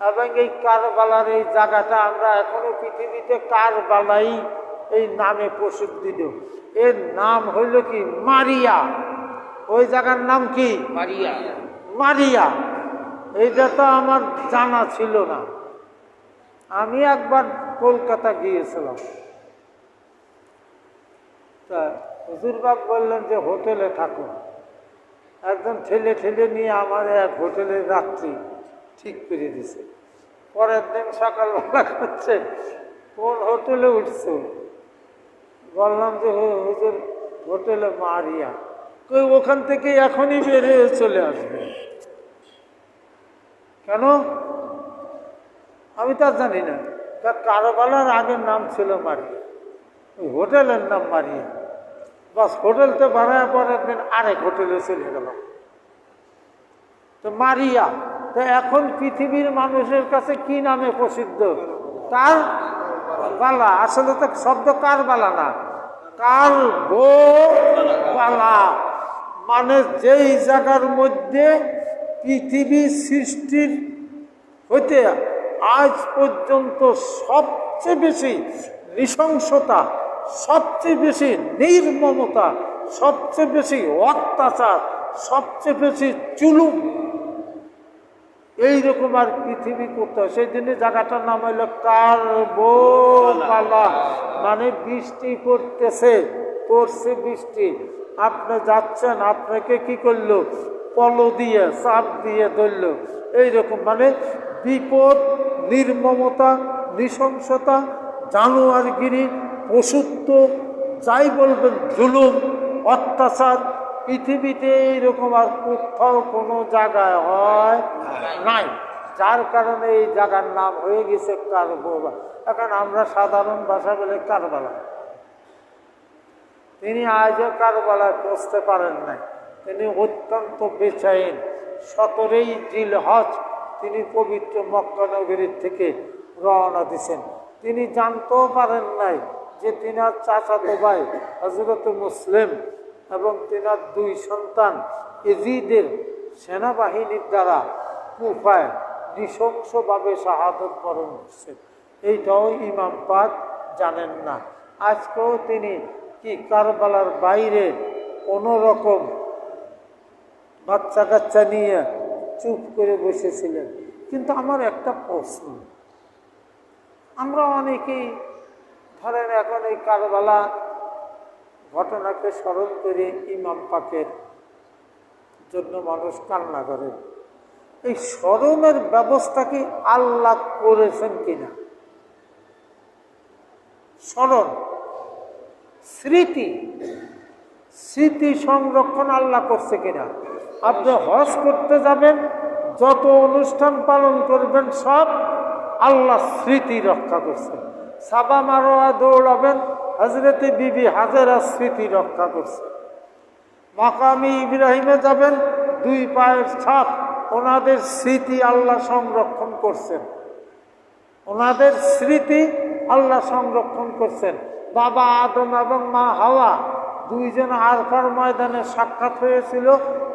এবং এই কারবালার এই জায়গাটা আমরা এখনও পৃথিবীতে কারবালাই এই নামে প্রসিদ্ধি। দেব এর নাম হইল কি? মারিয়া। ওই জায়গার নাম কি? মারিয়া। মারিয়া। এইটা তো আমার জানা ছিল না। আমি একবার কলকাতা গিয়েছিলাম। তা হুজুরবাগ বললেন যে হোটেলে থাকো। একজন ঠেলে ঠেলে নিয়ে আমার এক হোটেলে রাত্রি। ঠিক করে দিছে। পরের দিন সকালবেলা করছে কোন হোটেলে উঠছে? বললাম যে হুজুর, হোটেলে মারিয়া। কই, ওখান থেকে এখনই বেরিয়ে চলে আসবে। কেন? আমি তার জানি না। তার কারোবালার আগের নাম ছিল মারিয়া। ওই হোটেলের নাম মারিয়া। বাস হোটেলতে বানায় পরের দিন আরেক হোটেলে চলে গেল তো মারিয়া। তো এখন পৃথিবীর মানুষের কাছে কি নামে প্রসিদ্ধ? কার বালা? আসলে তো শব্দ কার বালা না? কার গো বালা? মানে যেই জায়গার মধ্যে পৃথিবী সৃষ্টির হইতে আজ পর্যন্ত সবচেয়ে বেশি নৃশংসতা, সবচেয়ে বেশি নির্মমতা, সবচেয়ে বেশি অত্যাচার, সবচেয়ে বেশি চুলুম এইরকম আর পৃথিবী কোথাও সেই জন্য জায়গাটার নাম হইল কারবোলা মানে বৃষ্টি পড়তেছে, পড়ছে বৃষ্টি। আপনি যাচ্ছেন, আপনাকে কি করল? পল দিয়ে, চাপ দিয়ে ধরলো। এইরকম মানে বিপদ, নির্মমতা, নৃশংসতা, জানোয়ারগিরি, পশুত্ব, যাই বলবেন, জুলুম, অত্যাচার পৃথিবীতে এইরকম আর কোথাও কোনো জায়গায় হয় নাই। যার কারণে এই জায়গার নাম হয়ে গেছে কারবোলা। এখন আমরা সাধারণ ভাষা বলে কারবালা। তিনি আজও কারবালায় পৌঁছতে পারেন নাই। তিনি অত্যন্ত বেচাইন। সতরেই জিল হজ তিনি পবিত্র মক্কানগরীর থেকে রওনা দিছেন। তিনি জানতেও পারেন নাই যে তিনার চাচাতো ভাই হজরত মুসলিম এবং তেনার দুই সন্তান এজিদের সেনাবাহিনীর দ্বারা কুফায় নৃশংসভাবে শাহাদত বরণ করছেন এইটাও ইমাম পাক জানেন না। আজকেও তিনি কি কারবালার বাইরে কোনো রকম বাচ্চা কাচ্চা নিয়ে চুপ করে বসেছিলেন? কিন্তু আমার একটা প্রশ্ন। আমরা অনেকেই ধরেন এখন এই কারবালা ঘটনাকে স্মরণ করে ইমাম পাকের জন্য মানুষ কান্না করেন এই স্মরণের ব্যবস্থা কি আল্লাহ করেছেন কিনা? স্মরণ, স্মৃতি স্মৃতি সংরক্ষণ আল্লাহ করছে কিনা? আপনি হজ করতে যাবেন, যত অনুষ্ঠান পালন করবেন, সব আল্লাহ স্মৃতি রক্ষা করছে সাবা মারোয়া দৌড়াবেন হজরতে বিবি হাজেরা স্মৃতি রক্ষা করছে। মাকামি ইব্রাহিমে যাবেন, দুই পায়ের ছাপ, ওনাদের স্মৃতি আল্লাহ সংরক্ষণ করছেন। ওনাদের স্মৃতি আল্লাহ সংরক্ষণ করছেন। বাবা আদম এবং মা হাওয়া দুইজন আরফার ময়দানে সাক্ষাৎ হয়েছিল।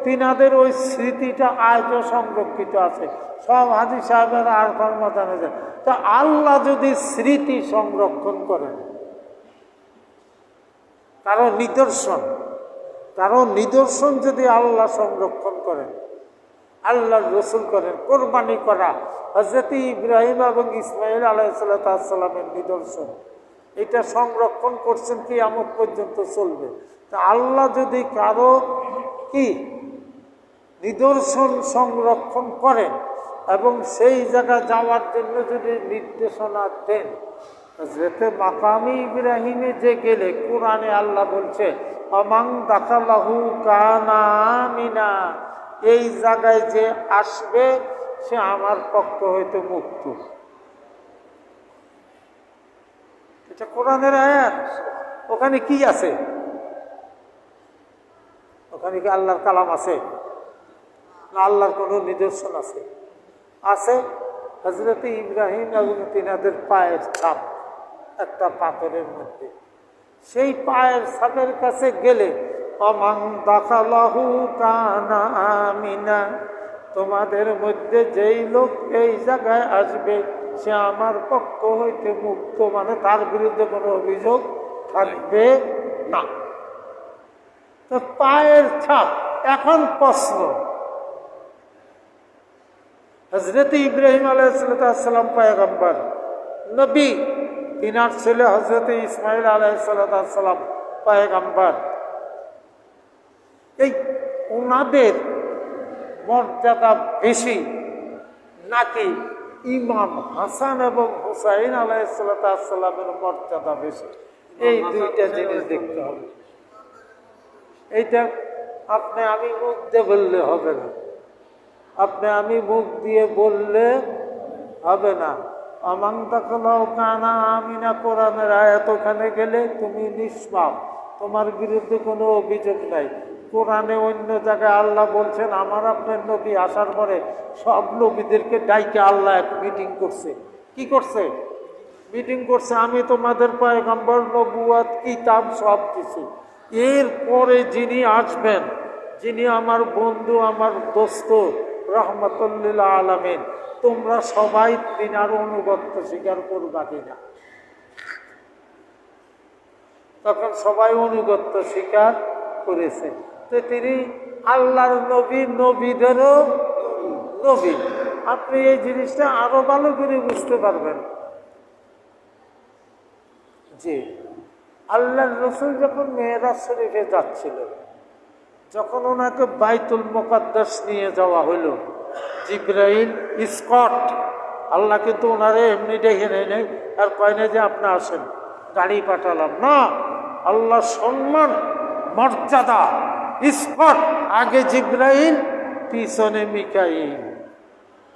তিনাদের ওই স্মৃতিটা আজও সংরক্ষিত আছে। সব হাজি সাহেবের আরফার ময়দানে যায়। তা আল্লাহ যদি স্মৃতি সংরক্ষণ করেন, কারও নিদর্শন কারও নিদর্শন যদি আল্লাহ সংরক্ষণ করেন, আল্লাহর রসুল করেন, কোরবানি করা হজরত ইব্রাহিম এবং ইসমাইল আলাইসাল্লামের নিদর্শন এটা সংরক্ষণ করছেন কি আমত পর্যন্ত চলবে। তা আল্লাহ যদি কারও কি নিদর্শন সংরক্ষণ করেন এবং সেই জায়গা যাওয়ার জন্য যদি নির্দেশনা দেন যেতে মাকামি ইব্রাহিমে যে গেলে কোরআনে আল্লাহ বলছে অমাং দাকালাহু কানামিনা এই জায়গায় যে আসবে, সে আমার পক্ষ হইতে মুক্ত। এটা কোরআনের আয়াত, ওখানে কি আছে? ওখানে কি আল্লাহর কালাম আছে? না আল্লাহর কোনো নিদর্শন আছে? আছে হজরত ইব্রাহিম এবং তিনাদের পায়ের ছাপ, একটা পাথরের মধ্যে। সেই পায়ের ছাপের কাছে গেলে অমাং দাখালাহু কানা আমিনা তোমাদের মধ্যে যেই লোক এই জায়গায় আসবে সে আমার পক্ষ হইতে মুক্ত মানে তার বিরুদ্ধে কোনো অভিযোগ থাকবে না। তো পায়ের ছাপ, এখন প্রশ্ন। হজরত ইব্রাহিম আলাইসালাম পায়গম্বর, নবী, তিনার ছেলে হজরত ইসমাইল আলাইসালাম পায়গম্বর। এই ওনাদের মর্যাদা বেশি নাকি ইমাম হাসান এবং হুসাইন আলাইসালামের মর্যাদা বেশি। এই দুইটা জিনিস দেখতে হবে। এইটা আপনি আমি মুখ দিয়ে বললে হবে না। আপনি আমি মুখ দিয়ে বললে হবে না। অমান্তা কলাও কানা আমি না কোরআনের আয়াত ওখানে গেলে তুমি নিষ্পাপ। তোমার বিরুদ্ধে কোনো অভিযোগ নাই। কোরআনে অন্য জায়গায় আল্লাহ বলছেন, আমার আপনার নবী আসার পরে সব নবীদেরকে ডাইকে আল্লাহ এক মিটিং করছে। কি করছে? মিটিং করছে, আমি তোমাদের পয়গম্বর নবুয়াত কিতাব সব কিছু। এরপরে যিনি আসবেন, যিনি আমার বন্ধু, আমার দোস্ত রহমতুল্লিল্লা আলমিন, তোমরা সবাই তিনার অনুগত্য স্বীকার করবা কিনা? তখন সবাই অনুগত্য স্বীকার করেছে। তো তিনি আল্লাহর নবী, নবীদেরও নবী। আপনি এই জিনিসটা আরও ভালো করে বুঝতে পারবেন। জি। আল্লাহর রসুল যখন মেয়েরা শরীফে যাচ্ছিল, যখন ওনাকে বাইতুল মোকাদ্দাস নিয়ে যাওয়া হইল, জিব্রাইল, স্কট, আল্লাহ কিন্তু ওনারে এমনি ডেকে নেই নেই, আর কয় না যে আপনি আসেন, গাড়ি পাঠালাম। না আল্লাহ সম্মান, মর্যাদা। স্কট আগে জিব্রাইল, পিছনে মিকাইল।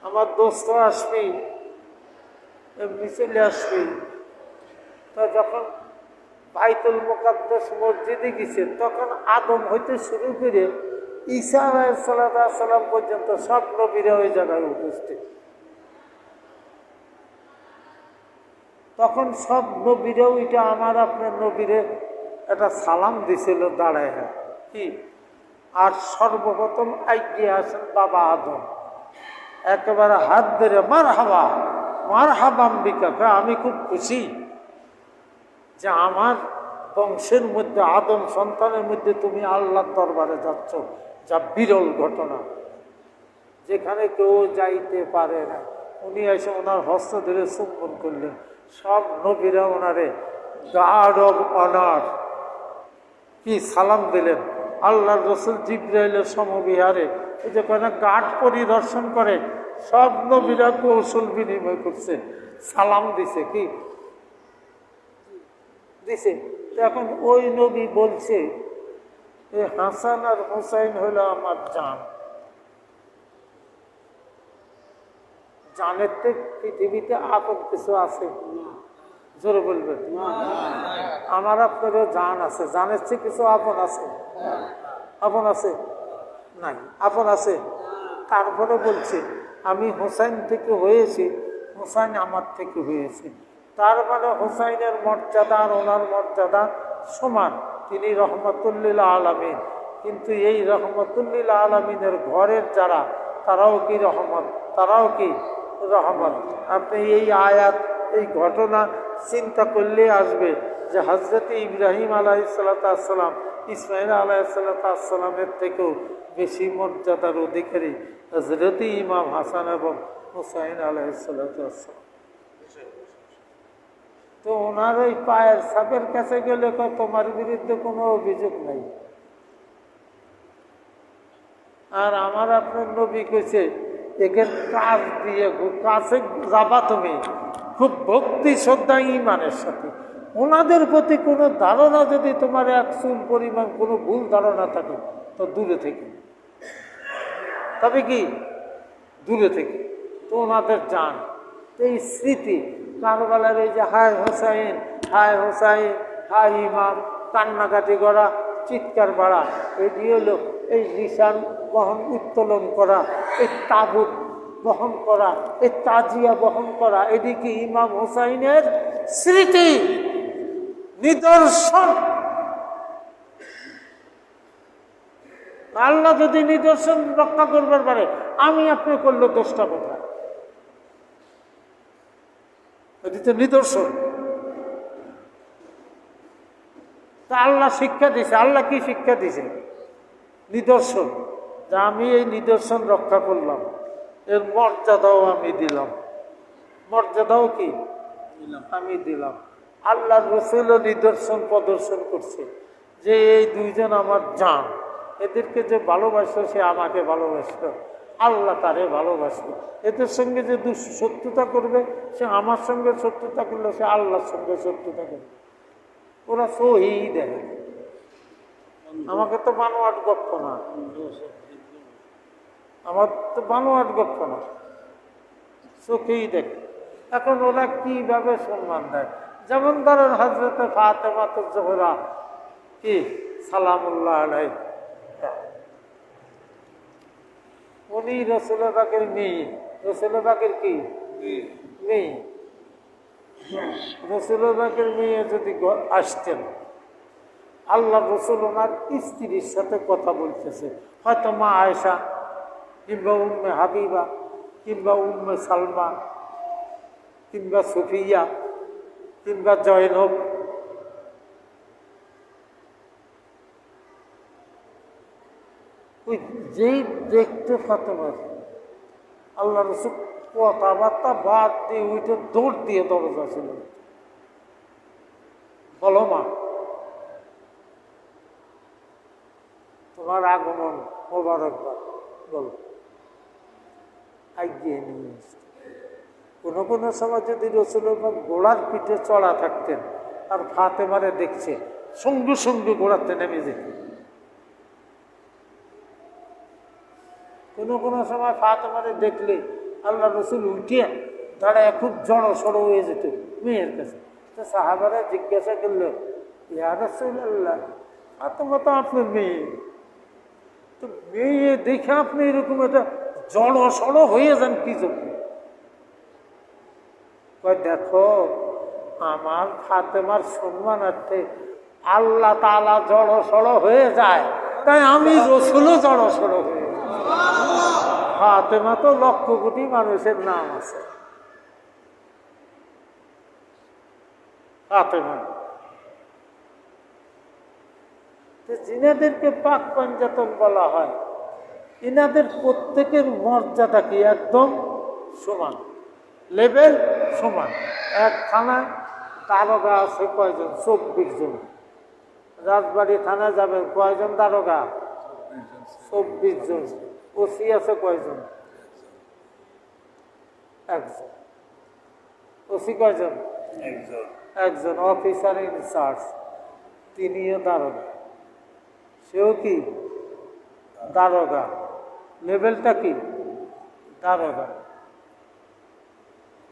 আমার দোস্ত আসবি, এমনি চলে আসবি। তো যখন বাইতুল মোকাদ্দাস মসজিদে গেছে, তখন আদম হইতে শুরু করে ঈসা সালাম পর্যন্ত সব নবীরা ওই জায়গায় উপস্থিত। তখন সব নবীরাও এটা আমার আপনার নবীরে একটা সালাম দিছিল, দাঁড়ায় হ্যাঁ। কি? আর সর্বপ্রথম এগিয়ে আসেন বাবা আদম। একেবারে হাত ধরে মার হাবা মার হাবাম্বিকা আমি খুব খুশি যে আমার বংশের মধ্যে, আদম সন্তানের মধ্যে তুমি আল্লাহর দরবারে যাচ্ছ। যা বিরল ঘটনা। যেখানে কেউ যাইতে পারে না। উনি এসে ওনার হস্ত ধরে চুম্বন করলেন। সব নবীরা ওনারে গার্ড অব অনার কি সালাম দিলেন। আল্লাহর রসুল জিব্রাইলের সমবিহারে এই যে কোনো গার্ড পরিদর্শন করে, সব নবীরা কৌশল বিনিময় করছে। সালাম দিছে কি? দিছে। এখন ওই নবী বলছে যে হাসান আর হুসাইন হলো আমার জান। জানের তো পৃথিবীতে আপন কিছু আছে? জোরে বলবেন। আমার আপনারও জান আছে। জানের চেয়ে কিছু আপন আছে? আপন আছে? নাই। আপন আছে? তারপরে বলছে, আমি হোসাইন থেকে হয়েছি, হোসাইন আমার থেকে হয়েছে। তার মানে হোসাইনের মর্যাদা আর ওনার মর্যাদা সমান। তিনি রহমতুল্লিল আলমিন। কিন্তু এই রহমতুল্লিল আলমিনের ঘরের যারা, তারাও কি রহমত? তারাও কি রহমত? আপনি এই আয়াত, এই ঘটনা চিন্তা করলে আসবে। যে হজরত ইব্রাহিম আলাহ আলাইসাল্লাম ইসমাইল আলাহ আলাইসাল্লামের থেকেও বেশি মর্যাদার অধিকারী হজরত ইমাম হাসান এবং হুসাইন আলাহ আলাইসাল্লাম তো ওনার ওই পায়ের সাপের কাছে গেলে তোমার বিরুদ্ধে কোনো অভিযোগ নাই। আর আমার আপনার নবী কইছে এদের কাজ দিয়ে কাছে যাবা তুমি। খুব ভক্তি শ্রদ্ধা ইমানের সাথে। ওনাদের প্রতি কোনো ধারণা যদি তোমার এক চুল পরিমাণ কোনো ভুল ধারণা থাকে, তো দূরে থেকে। তবে কি? দূরে থেকে। তো ওনাদের যান এই স্মৃতি, কারবালার এই যে হায় হোসাইন হায় হোসাইন, হায় ইমাম, কান্নাকাটি করা, চিৎকার বাড়া এটি হলো এই নিশান বহন, উত্তোলন করা, এই তাবুত বহন করা, এই তাজিয়া বহন করা এদিকে ইমাম হোসাইনের স্মৃতি? নিদর্শন। আল্লাহ যদি নিদর্শন রক্ষা করবার পারে, আমি আপনি করলে দোষটা কোথায়? তো নিদর্শন। তা আল্লাহ শিক্ষা দিছে। আল্লাহ কি শিক্ষা দিছে? নিদর্শন। যে আমি এই নিদর্শন রক্ষা করলাম, এর মর্যাদাও আমি দিলাম। মর্যাদাও কি? আমি দিলাম। আল্লাহ রসুলও নিদর্শন, প্রদর্শন করছে যে এই দুইজন আমার জান। এদেরকে যে ভালোবাসলো সে আমাকে ভালোবাসলো আল্লাহ তারে ভালোবাসলো এদের সঙ্গে যে দুঃ- শত্রুতা করবে, সে আমার সঙ্গে শত্রুতা করলে, সে আল্লাহর সঙ্গে শত্রুতা করবে। ওরা সহি দেখে। আমাকে তো বানোয়াট গপ্প না। আমার তো বানোয়াট গপ্প না। চোখেই দেখে। এখন ওরা কীভাবে সম্মান দেয়? যেমন ধরেন হজরতে ফাতেমা তো জোহরা। কি? সালামুল্লাহ আলাই উনি রসুলবাগের মেয়ে। রসুলবাগের কি? মেয়ে। রসুলবাগের মেয়ে যদি আসতেন, আল্লাহ রসুল ওনার স্ত্রীর সাথে কথা বলতেছে। হয়তো মা আয়সা কিংবা উম্মে হাবিবা, কিংবা উম্মে সালমা, কিংবা সুফিয়া কিংবা হোক। ওই যেই দেখতে ফাতেমা আল্লাহ রসুল কথাবার্তা বাদ দিয়ে উঠে দৌড় দিয়ে দরজা ছিল। বলো মা, তোমার আগমন মোবারকবাদ, বলো। এগিয়ে নিয়ে কোনো কোনো সময় যদি রসুলের গোড়ার পিঠে চড়া থাকতেন আর ফাতে মারে দেখছে, সঙ্গে সঙ্গে গোড়াতে নেমে যেত। কোনো কোনো সময় ফাতে মারে দেখলে আল্লাহ রসুল উঠিয়ে দাঁড়ায় খুব জড়ো সড়ো হয়ে যেত মেয়ের কাছে। তো সাহাবারা জিজ্ঞাসা করল রসুল আল্লাহ ফাতেমা তো আপনার মেয়ে। তো মেয়ে দেখে আপনি এরকম একটা জড়ো সড়ো হয়ে যান কি জন্য? দেখো, আমার ফাতেমার সম্মানার্থে আল্লাহ তালা জড় সড়ো হয়ে যায়। তাই আমি রসুলও জড় সড়ো হয়ে। ফাতেমা তো লক্ষ কোটি মানুষের নাম আছে। ফাতেমা তো যিনাদেরকে পাক পাঞ্জাতন বলা হয়। এনাদের প্রত্যেকের মর্যাদা কি? একদম সমান। লেভেল সমান। এক থানায় দারোগা আছে কয়জন? চব্বিশ জন। রাজবাড়ি থানায় যাবেন কয়জন দারোগা? চব্বিশ জন। ওসি আছে কয়জন? একজন। ওসি কয়জন? একজন। অফিসার ইনচার্জ তিনিও দারোগা। সেও কি? দারোগা। লেভেলটা কি? দারোগা।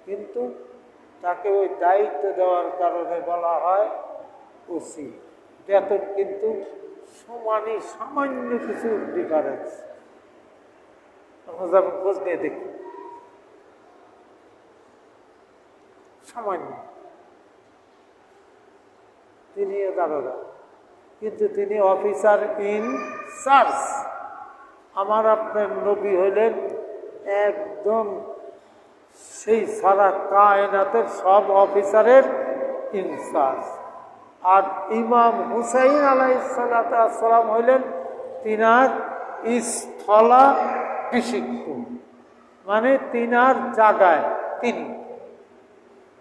কিন্তু তাকে ওই দায়িত্ব দেওয়ার কারণে বলা হয় ওসি। বেতন কিন্তু সমানই সামান্য কিছু ডিফারেন্স আমরা খোঁজ নিয়ে দেখি। সামান্য। তিনিও দারোগা। কিন্তু তিনি অফিসার ইন চার্জ আমার আপনার নবী হইলেন একদম সেই সারা কায়নাতের সব অফিসারের ইনচার্জ। আর ইমাম হুসাইন আলাইসালাম হইলেন তিনার স্থলা বিশিক্ষ মানে তিনার জায়গায় তিনি।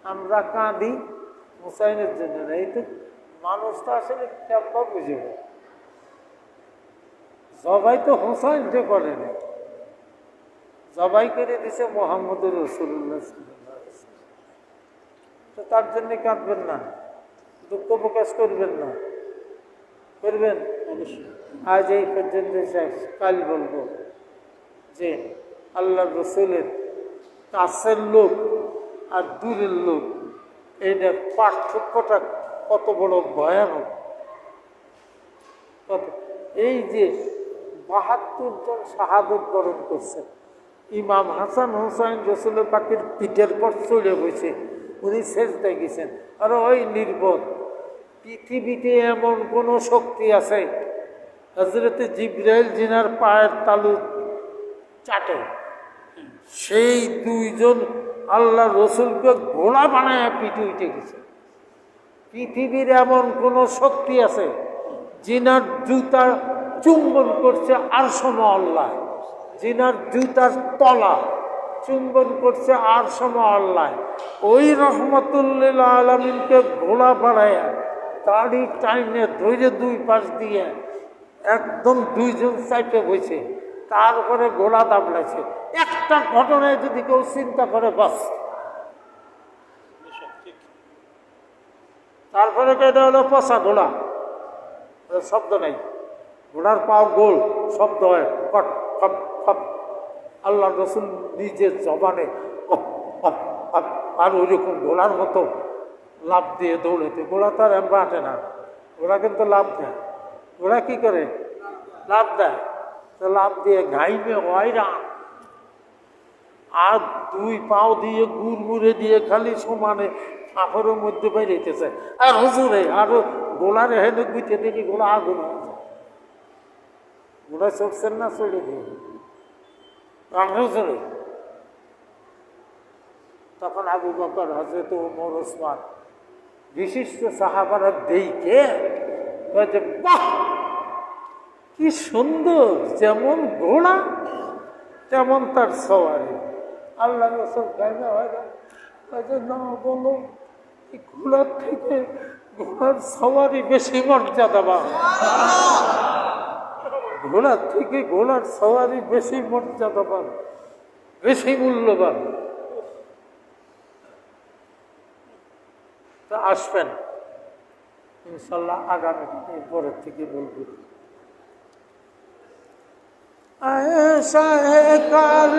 আমরা কাঁদি, হুসাইনের জন্য না, এই তো মানুষটা আসলে কেমন বুঝে? জবাই তো হুসাইন যে করেন জবাই করে দিছে মোহাম্মদুর রসুল্লাহ তো তার জন্য কাঁদবেন না দুঃখ প্রকাশ করবেন না। করবেন? আজ এই পর্যন্ত কাল বলব যে আল্লাহ রসুলের কাছের লোক আর দূরের লোক এইটার পার্থক্যটা কত বড় ভয়ানক। কত এই যে বাহাত্তর জন শাহাদত বরণ করছেন ইমাম হাসান হোসাইন রসুল পাখির পিঠের পর চলে বসে উনি শেষদায় গেছেন। আর ওই নির্বোধ, পৃথিবীতে এমন কোন শক্তি আছে? হজরতে জিব্রাইল জিনার পায়ের তালু চাটে। সেই দুইজন আল্লাহ রসুলকে ঘোড়া বানায় পিঠে উঠে গেছে। পৃথিবীর এমন কোন শক্তি আছে? জিনার জুতার চুম্বন করছে আর সম আল্লাহ। জিনার জুতার তলা। চুম্বন করছে আর সম আল্লাহ। ওই রহমতুল্লিল আলমিনকে ঘোড়া বাড়ায় তারই টাইমে ধৈর্য দুই পাশ দিয়ে একদম দুইজন সাইডে বসে তারপরে গোলা দাবলাইছে একটা ঘটনায় যদি কেউ চিন্তা করে বাস। তারপরে এটা হলো? পচা ঘোড়া। শব্দ নেই। ঘোড়ার পাও গোল, শব্দ হয় ফট ফট আল্লাহ রসুল নিজের জবানে আর ওইরকম ঘোড়ার মতো লাভ দিয়ে দৌড়েতে ঘোড়া তো আর এমবা আটে না। ওরা কিন্তু লাভ দেয়। ওরা কি করে? লাভ দেয়। তো লাভ দিয়ে ঘাইমে ওয়াইরা আর দুই পাও দিয়ে গুড় মুড়ে দিয়ে খালি সমানে ফাঁপরের মধ্যে বেরিয়েছে। আর হুজুরে, আর গোলার হেনে গুইতে দেখি গোলা আগুন হয়ে যায়। গোলা চলছেন না চলে দিয়ে হুজুরে তখন আবু বকর হজরত উমর ওসমান বিশিষ্ট সাহাবারা দেইকে কয়েছে বাহ! কি সুন্দর! যেমন ঘোড়া, তেমন তার সওয়ারি। আল্লাহ রসুল গাইনা হয় কাজে না বলো ঘোড়ার থেকে ঘোড়ার সওয়ারি বেশি মর্যাদাবান। ঘোড়ার থেকে ঘোড়ার সওয়ারি বেশি মর্যাদাবান বেশি মূল্যবান। তা আসবেন। ইনশাল্লাহ আগামী পরের থেকে বলব। আয় কার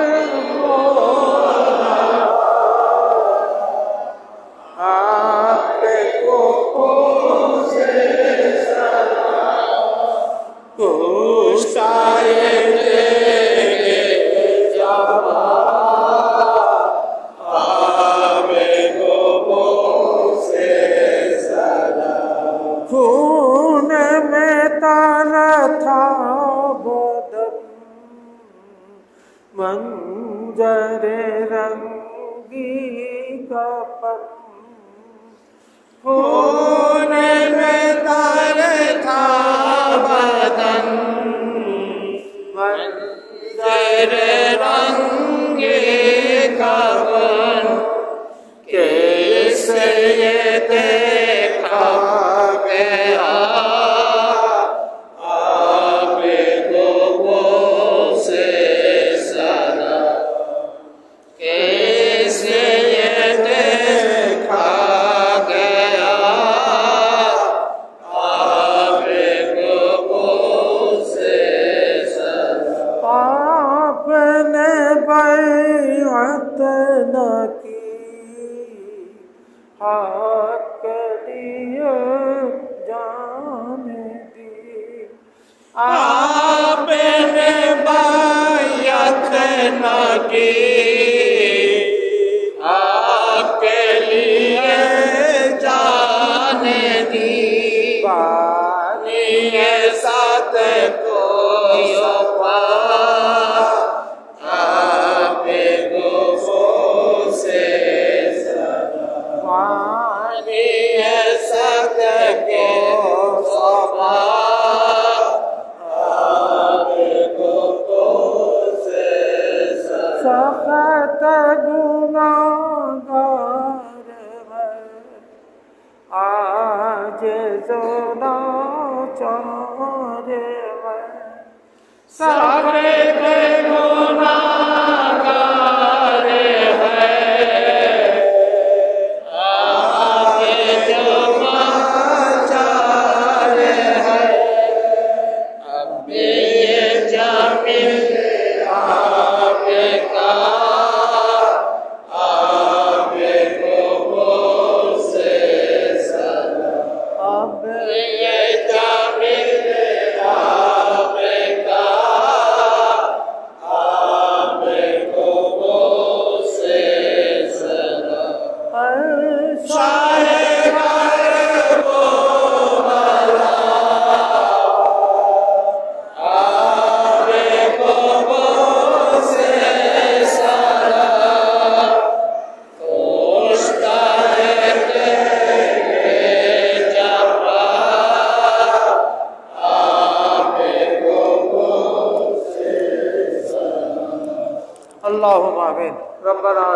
खून में तारा था बदन। मंजरे रंगी का पन। खून Amen.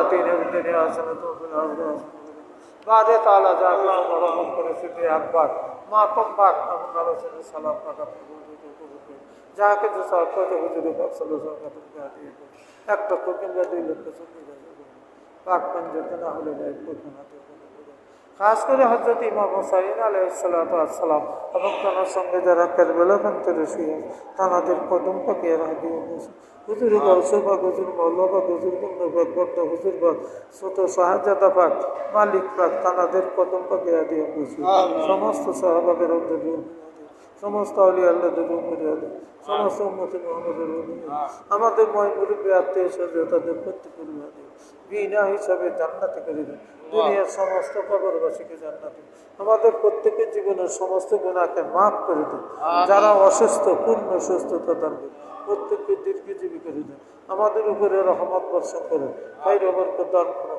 آتنا في الدنيا حسنة وفي الآخرة حسنة بعد تعالى جاء الله ورحمة পরিস্থিতি একবার মা তোমার এমন আলোচনা সালাম পাকা যাকে যে সব কথা হুজুরে পাক সাল্লাল্লাহু আলাইহি ওয়াসাল্লাম এক লক্ষ কিংবা দুই লক্ষ চল্লিশ হাজার পাক পঞ্জতে না হলে যায় প্রধানত খাস করে হজরত ইমাম হুসাইন আলাইসালাম এবং তার সঙ্গে যারা কারবেলা রসিয়া শুয়ে তানাদের কদম পাকিয়ে রাখি হুজুর গৌসু পাক হুজুর বন্ধ বন্ধ হুজুর ছোট শাহজাদা পাক মালিক পাক তানাদের কদম পাকিয়ে দিয়ে বুঝি সমস্ত সাহাবাগের অন্তর্ভুক্ত সমস্ত আলী আল্লাহদের রুমের সমস্ত উন্মতি মোহাম্মদের রুমের আমাদের ময় মুরব্বী আত্মীয় স্বজন তাদের প্রত্যেকের রুমে বিনা হিসাবে জান্নাতে করে দেন। দুনিয়ার সমস্ত কবরবাসীকে জান্নাতে আমাদের প্রত্যেকের জীবনের সমস্ত গুণাকে মাফ করে দেন। যারা অসুস্থ পূর্ণ সুস্থতা দান করুন প্রত্যেককে দীর্ঘজীবী করে দেন। আমাদের উপরে রহমত বর্ষণ করুন ভাই রবরকে দান করুন।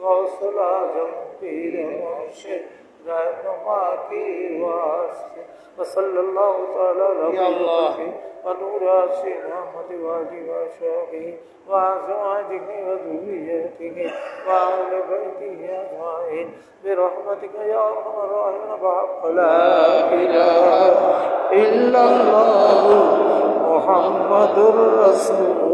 غوث العظم پیر مرشد رہنما کی واسطے وصلی اللہ تعالی علیہ وسلم ونور آسی محمد واجی و شاہی وعزواجہ و ذریتہ وعال بیتہ اجمعین برحمتک یا ارحم الراحمین بحق لا الہ الا اللہ محمد رسول